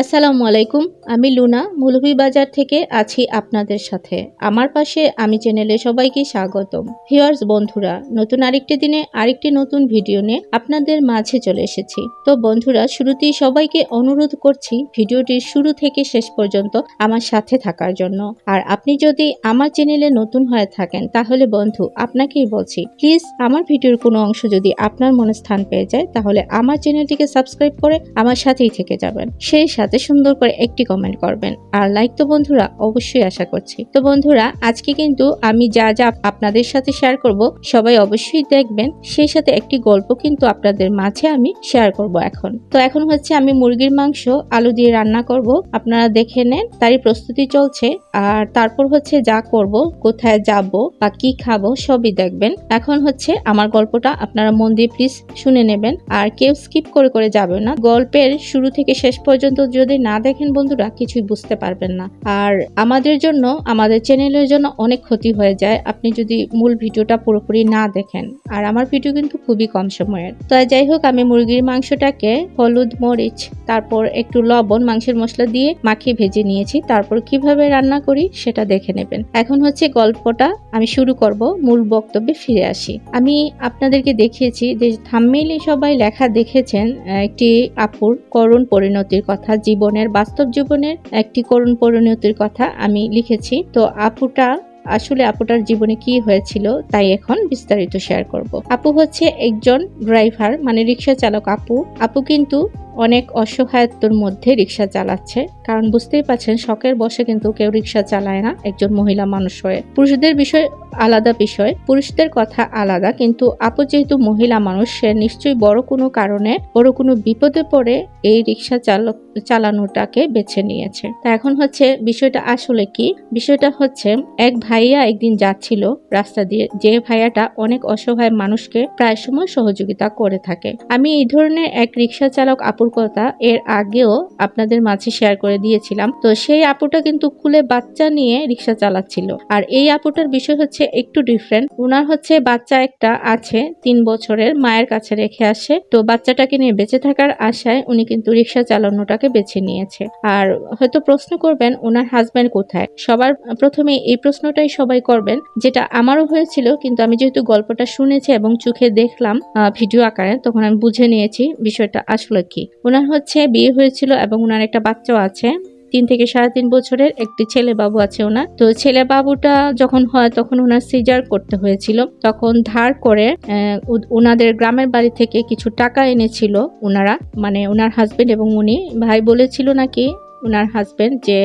আসসালামু আলাইকুম, আমি লুনা বাজার থেকে আছি আপনাদের সাথে। আমার পাশে আমি চ্যানেলে সবাইকে স্বাগতম। ভিউয়ার্স, বন্ধুরা, নতুন আরেকটি দিনে আরেকটি নতুন ভিডিও নিয়ে আপনাদের মাঝে চলে এসেছি। তো বন্ধুরা, শুরুতেই সবাইকে অনুরোধ করছি ভিডিওটির শুরু থেকে শেষ পর্যন্ত আমার সাথে থাকার জন্য। আর আপনি যদি আমার চ্যানেলে নতুন হয়ে থাকেন, তাহলে বন্ধু, আপনাকেই বলছি, প্লিজ আমার ভিডিওর কোনো অংশ যদি আপনার মনে স্থান পেয়ে যায়, তাহলে আমার চ্যানেলটিকে সাবস্ক্রাইব করে আমার সাথেই থেকে যাবেন। সেই সাথে সুন্দর করে একটি কমেন্ট করবেন। আর লাইক তো বন্ধুরা, অবশ্যই আশা করছি। তো বন্ধুরা, আজকে কিন্তু আমি যা যা আপনাদের সাথে শেয়ার করব, সবাই অবশ্যই দেখবেন। সেই সাথে একটি গল্প কিন্তু আপনাদের মাঝে আমি শেয়ার করব এখন। তো এখন হচ্ছে আমি মুরগির মাংস, আলু দিয়ে রান্না করব। আপনারা দেখে নেন, তারই প্রস্তুতি চলছে। আর তারপর হচ্ছে যা করব, কোথায় যাব বা কি খাব, সবই দেখবেন। এখন হচ্ছে আমার গল্পটা আপনারা মন দিয়ে প্লিজ শুনে নেবেন। আর কেউ স্কিপ করে করে যাবে না। গল্পের শুরু থেকে শেষ পর্যন্ত যদি না দেখেন বন্ধুরা, কিছুই বুঝতে পারবেন না। আর আমাদের জন্য, আমাদের চ্যানেলের জন্য অনেক ক্ষতি হয়ে যায়। আপনি যদি মূল ভিডিওটা পুরোপুরি না দেখেন, আর আমার ভিডিও কিন্তু খুবই কম সময়ের। তো যাই হোক, আমি মুরগির মাংসটাকে হলুদ মরিচ তারপর একটু লবণ, মাংসের মশলা দিয়ে মাখিয়ে ভেজে নিয়েছি। তারপর কীভাবে রান্না করি সেটা দেখে নেবেন। এখন হচ্ছে গল্পটা আমি শুরু করব, মূল বক্তব্যে ফিরে আসি। আমি আপনাদেরকে দেখিয়েছি যে থাম্মেইলে সবাই লেখা দেখেছেন একটি আপুর করুণ পরিণতির কথা, জীবনের, বাস্তব জীবনের একটি করুণ পরিণতির কথা আমি লিখেছি। তো আপুটা, আসলে আপুটার জীবনে কি হয়েছিল তাই এখন বিস্তারিত শেয়ার করব। আপু হচ্ছে একজন ড্রাইভার মানে রিক্সা চালক আপু। আপু কিন্তু অনেক অসহায়ত্বর মধ্যে রিক্সা চালাচ্ছে। কারণ বুঝতেই পাচ্ছেন শখের বসে কিন্তু কেউ রিক্সা চালায় না একজন মহিলা মানুষ হয়ে। পুরুষদের বিষয় আলাদা বিষয়, পুরুষদের কথা আলাদা, কিন্তু আপু যেহেতু মহিলা মানুষ, সে নিশ্চয়ই বড় কোনো কারণে, বড় কোনো বিপদে পড়ে এই রিক্সা চালক চালানোটাকে বেছে নিয়েছে। তা এখন হচ্ছে বিষয়টা আসলে কি? বিষয়টা হচ্ছে, এক ভাইয়া একদিন যাচ্ছিল রাস্তা দিয়ে, যে ভাইয়াটা অনেক অসহায় মানুষকে প্রায় সময় সহযোগিতা করে থাকে। আমি এই ধরনের এক রিক্সা চালক আপুর কথা এর আগেও আপনাদের মাঝে শেয়ার করে দিয়েছিলাম। তো সেই আপুটা কিন্তু খুলে বাচ্চা নিয়ে রিক্সা চালাচ্ছিল। আর এই আপুটার বিষয় হচ্ছে একটু ডিফারেন্ট ওনার হচ্ছে বাচ্চা একটা আছে, তিন বছরের, মায়ের কাছে রেখে আসে। তো বাচ্চাটাকে নিয়ে বেঁচে থাকার আশায় উনি কিন্তু রিক্সা চালানোটাকে বেছে নিয়েছে। আর হয়তো প্রশ্ন করবেন ওনার হাজব্যান্ড কোথায়? সবার প্রথমে এই প্রশ্নটাই সবাই করবেন, যেটা আমারও হয়েছিল, কিন্তু আমি যেহেতু গল্পটা শুনেছি এবং চোখে দেখলাম ভিডিও আকারে, তখন আমি বুঝে নিয়েছি বিষয়টা আসলে কি। ওনার হচ্ছে বিয়ে হয়েছিল এবং ওনার একটা বাচ্চাও আছে। তিন থেকে সাড়ে তিন বছরের একটি ছেলে বাবু আছে ওনার। তো ছেলে বাবুটা যখন হয় তখন ওনার সিজার করতে হয়েছিল। তখন ধার করে ওনাদের গ্রামের বাড়ি থেকে কিছু টাকা এনেছিল ওনারা মানে ওনার হাজবেন্ড এবং উনি। ভাই বলেছিল নাকি ওনার হাজবেন্ড যে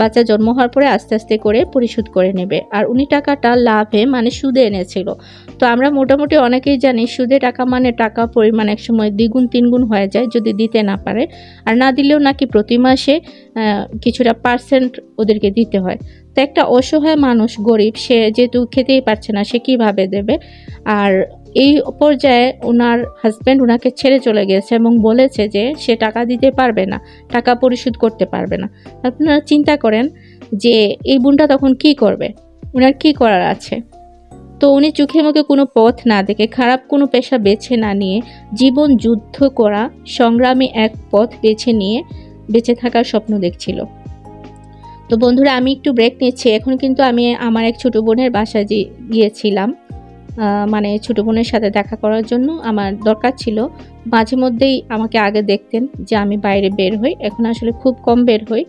বাচ্চা জন্ম হওয়ার পরে আস্তে আস্তে করে পরিশোধ করে নেবে। আর উনি টাকাটা লাভে মানে সুদে এনেছিল। তো আমরা মোটামুটি অনেকেই জানি সুদে টাকা মানে টাকা পরিমাণ এক সময় দ্বিগুণ তিনগুণ হয়ে যায় যদি দিতে না পারে। আর না দিলেও নাকি প্রতি মাসে কিছুটা পার্সেন্ট ওদেরকে দিতে হয়। তো একটা অসহায় মানুষ গরিব, সে যেহেতু খেতেই পারছে না, সে কীভাবে দেবে? আর এই পর্যায়ে ওনার হাজব্যান্ড ওনাকে ছেড়ে চলে গেছে এবং বলেছে যে সে টাকা দিতে পারবে না, টাকা পরিশোধ করতে পারবে না। আপনারা চিন্তা করেন যে এই বোনটা তখন কি করবে? ওনার কি করার আছে? তো উনি চোখে মুখে কোনো পথ না দেখে, খারাপ কোনো পেশা বেছে না নিয়ে, জীবন যুদ্ধ করা, সংগ্রামী এক পথ বেছে নিয়ে, বেঁচে থাকার স্বপ্ন দেখছিল। তো বন্ধুরা, আমি একটু ব্রেক নিচ্ছি। এখন কিন্তু আমি আমার এক ছোট বোনের বাসায় গিয়েছিলাম। মানে ছোটো বোনের সাথে দেখা করার জন্য আমার দরকার ছিল। মাঝে মধ্যেই আমাকে আগে দেখতেন যে আমি বাইরে বের হই। এখন আসলে খুব কম বের হই।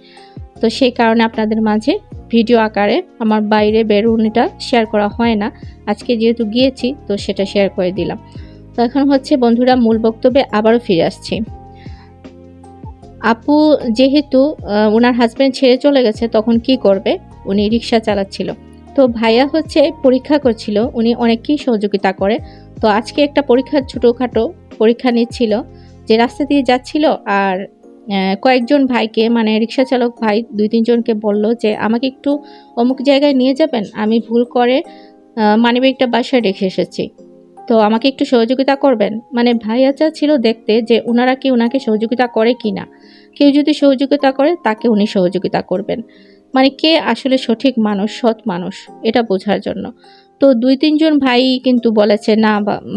তো সেই কারণে আপনাদের মাঝে ভিডিও আকারে আমার বাইরে বেরুনিটা শেয়ার করা হয় না। আজকে যেহেতু গিয়েছি, তো সেটা শেয়ার করে দিলাম। তো এখন হচ্ছে, বন্ধুরা, মূল বক্তব্যে আবারও ফিরে আসছি। আপু যেহেতু ওনার হাজব্যান্ড ছেড়ে চলে গেছে, তখন কি করবে? উনি রিক্সা চালাচ্ছিল। তো ভাইয়া হচ্ছে পরীক্ষা করছিল, উনি অনেককেই সহযোগিতা করে। তো আজকে একটা পরীক্ষার ছোটোখাটো পরীক্ষা নিচ্ছিল, যে রাস্তা দিয়ে যাচ্ছিল আর কয়েকজন ভাইকে মানে রিক্সা চালক ভাই দুই তিনজনকে বলল যে, আমাকে একটু অমুক জায়গায় নিয়ে যাবেন, আমি ভুল করে মানিব্যাগটা বাসায় রেখে এসেছি। তো আমাকে একটু সহযোগিতা করবেন? মানে ভাইয়া ছিল দেখতে যে ওনারা কি ওনাকে সহযোগিতা করে কি না কেউ যদি সহযোগিতা করে, তাকে উনি সহযোগিতা করবেন। মানে কে আসলে সঠিক মানুষ, সৎ মানুষ, এটা বোঝার জন্য। তো দুই তিনজন ভাই কিন্তু বলেছে, না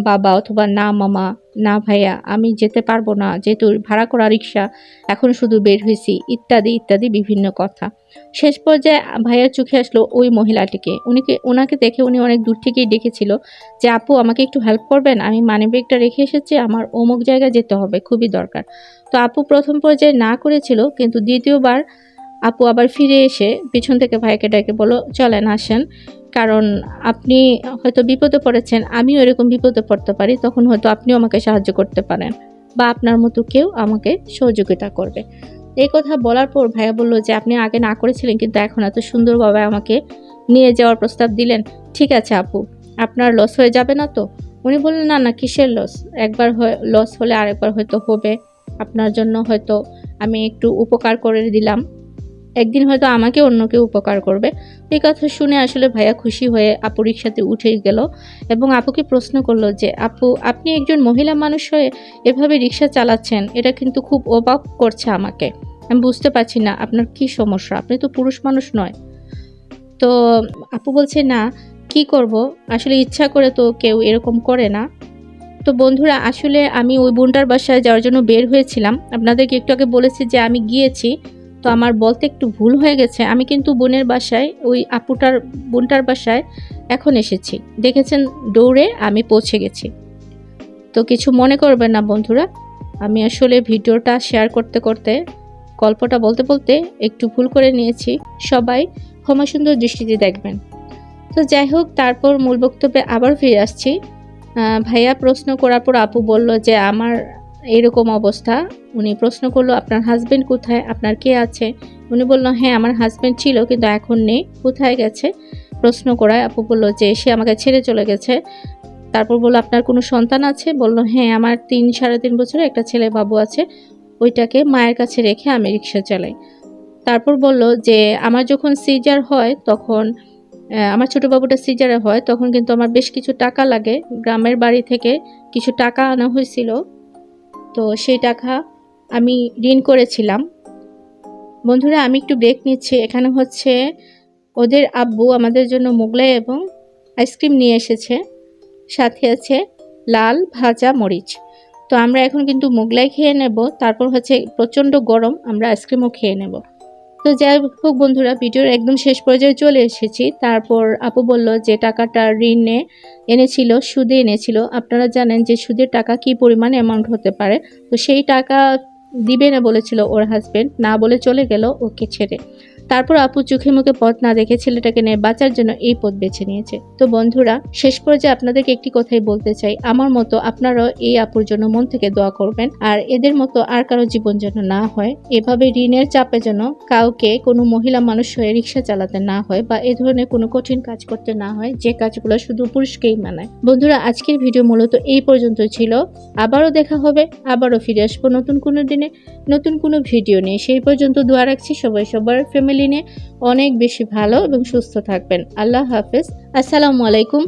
বাবা অথবা না মামা, না ভাইয়া, আমি যেতে পারব না, যেহেতু ভাড়া করা রিক্সা এখন শুধু বের হয়েছি, ইত্যাদি ইত্যাদি বিভিন্ন কথা। শেষ পর্যায়ে ভাইয়ার চোখে আসলো ওই মহিলাটিকে। উনিকে ওনাকে দেখে উনি অনেক দূর থেকেই ডেকেছিল যে, আপু, আমাকে একটু হেল্প করবেন, আমি মানি ব্যাগটা রেখে এসেছি, আমার অমুক জায়গায় যেতে হবে, খুবই দরকার। তো আপু প্রথম পর্যায়ে না করেছিল, কিন্তু দ্বিতীয়বার আপু আবার ফিরে এসে পিছন থেকে ভাইকে ডেকে বলো চলেন, আসেন। কারণ আপনি হয়তো বিপদে পড়েছেন, আমিও এরকম বিপদে পড়তে পারি, তখন হয়তো আপনিও আমাকে সাহায্য করতে পারেন বা আপনার মতো কেউ আমাকে সহযোগিতা করবে। এই কথা বলার পর ভাইয়া বলল যে, আপনি আগে না করেছিলেন, কিন্তু এখন এত সুন্দরভাবে আমাকে নিয়ে যাওয়ার প্রস্তাব দিলেন। ঠিক আছে আপু, আপনার লস হয়ে যাবে না তো? উনি বললেন, না না, কিসের লস একবার লস হলে আরেকবার হয়তো হবে। আপনার জন্য হয়তো আমি একটু উপকার করে দিলাম। একদিন হয়তো আমাকে অন্য কেউ উপকার করবে। এই কথা শুনে আসলে ভাইয়া খুশি হয়ে আপু রিক্সাতে উঠে গেল এবং আপুকে প্রশ্ন করল যে, আপু, আপনি একজন মহিলা মানুষ হয়ে এভাবে রিক্সা চালাচ্ছেন, এটা কিন্তু খুব অবাক করছে আমাকে। আমি বুঝতে পারছি না, আপনার কি সমস্যা? আপনি তো পুরুষ মানুষ নয়। তো আপু বলছে, না, কি করব? আসলে ইচ্ছা করে তো কেউ এরকম করে না। তো বন্ধুরা, আসলে আমি ওই বোনটার বাসায় যাওয়ার জন্য বের হয়েছিলাম। আপনাদেরকে একটু আগে বলেছি যে, আমি গিয়েছি। তো আমার বলতে একটু ভুল হয়ে গেছে। আমি কিন্তু বোনের বাসায়, ওই আপুটার, বোনটার বাসায় এখন এসেছি। দেখেছেন দৌড়ে আমি পৌঁছে গেছি। তো কিছু মনে করবেন না বন্ধুরা। আমি আসলে ভিডিওটা শেয়ার করতে করতে, গল্পটা বলতে বলতে একটু ভুল করে নিয়েছি। সবাই ক্ষমা সুন্দর দৃষ্টিতে দেখবেন। তো যাই হোক, তারপর মূল বক্তব্যে আবার ফিরে আসছি। ভাইয়া প্রশ্ন করার পর আপু বলল যে, আমার এরকম অবস্থা। উনি প্রশ্ন করল, আপনার হাজব্যান্ড কোথায়? আপনার কে আছে? উনি বলল হ্যাঁ আমার হাজব্যান্ড ছিল, কিন্তু এখন নেই। কোথায় গেছে? প্রশ্ন করায় আপু বলল, যে সে আমাকে ছেড়ে চলে গেছে। তারপর বলল, আপনার কোনো সন্তান আছে? বলল হ্যাঁ আমার তিন সাড়ে তিন বছরে একটা ছেলে বাবু আছে। ওইটাকে মায়ের কাছে রেখে আমি রিক্সা চালাই। তারপর বলল যে, আমার যখন সিজার হয়, তখন আমার ছোটো বাবুটা সিজারে হয়, তখন কিন্তু আমার বেশ কিছু টাকা লাগে। গ্রামের বাড়ি থেকে কিছু টাকা আনা হয়েছিল। তো সেই টাকা আমি ঋণ করেছিলাম। বন্ধুরা, আমি একটু ব্রেক নিচ্ছি। এখানে হচ্ছে ওদের আব্বু আমাদের জন্য মোগলাই এবং আইসক্রিম নিয়ে এসেছে। সাথে আছে লাল ভাজা মরিচ। তো আমরা এখন কিন্তু মোগলাই খেয়ে নেব, তারপর হচ্ছে প্রচণ্ড গরম, আমরা আইসক্রিমও খেয়ে নেব। তো যাই হোক বন্ধুরা, ভিডিওর একদম শেষ পর্যায়ে চলে এসেছি। তারপর আপু বলল যে টাকাটা ঋণে এনেছিল, সুদে এনেছিল। আপনারা জানেন যে সুদের টাকা কি পরিমাণ অ্যামাউন্ট হতে পারে। তো সেই টাকা দিবে না বলেছিল ওর হাজব্যান্ড না বলে চলে গেল ওকে ছেড়ে। তারপর আপু চোখে মুখে পথ না দেখে ছেলেটাকে নিয়ে বাঁচার জন্য এই পথ বেছে নিয়েছে। তো বন্ধুরা, শেষ পর্যায়ে আপনাদেরকে একটি কথাই বলতে চাই। আমার মতো আপনারাও এই আপুর জন্য মন থেকে দোয়া করবেন। আর এদের মতো আর কারও জীবন যেন না হয়, এভাবে ঋণের চাপে যেন কাউকে কোনো মহিলা মানুষ হয়ে রিক্সা চালাতে না হয় বা এ ধরনের কোনো কঠিন কাজ করতে না হয়, যে কাজগুলো শুধু পুরুষকেই মানায়। বন্ধুরা, আজকের ভিডিও মূলত এই পর্যন্ত ছিল। আবারও দেখা হবে, আবারও ফিরে আসব নতুন কোনো দিনে, নতুন কোনো ভিডিও নিয়ে। সেই পর্যন্ত দোয়া রাখছি সবাই সবার ফ্যামিলি নিয়ে অনেক বেশি ভালো এবং সুস্থ থাকবেন। আল্লাহ হাফেজ। আসসালামু আলাইকুম।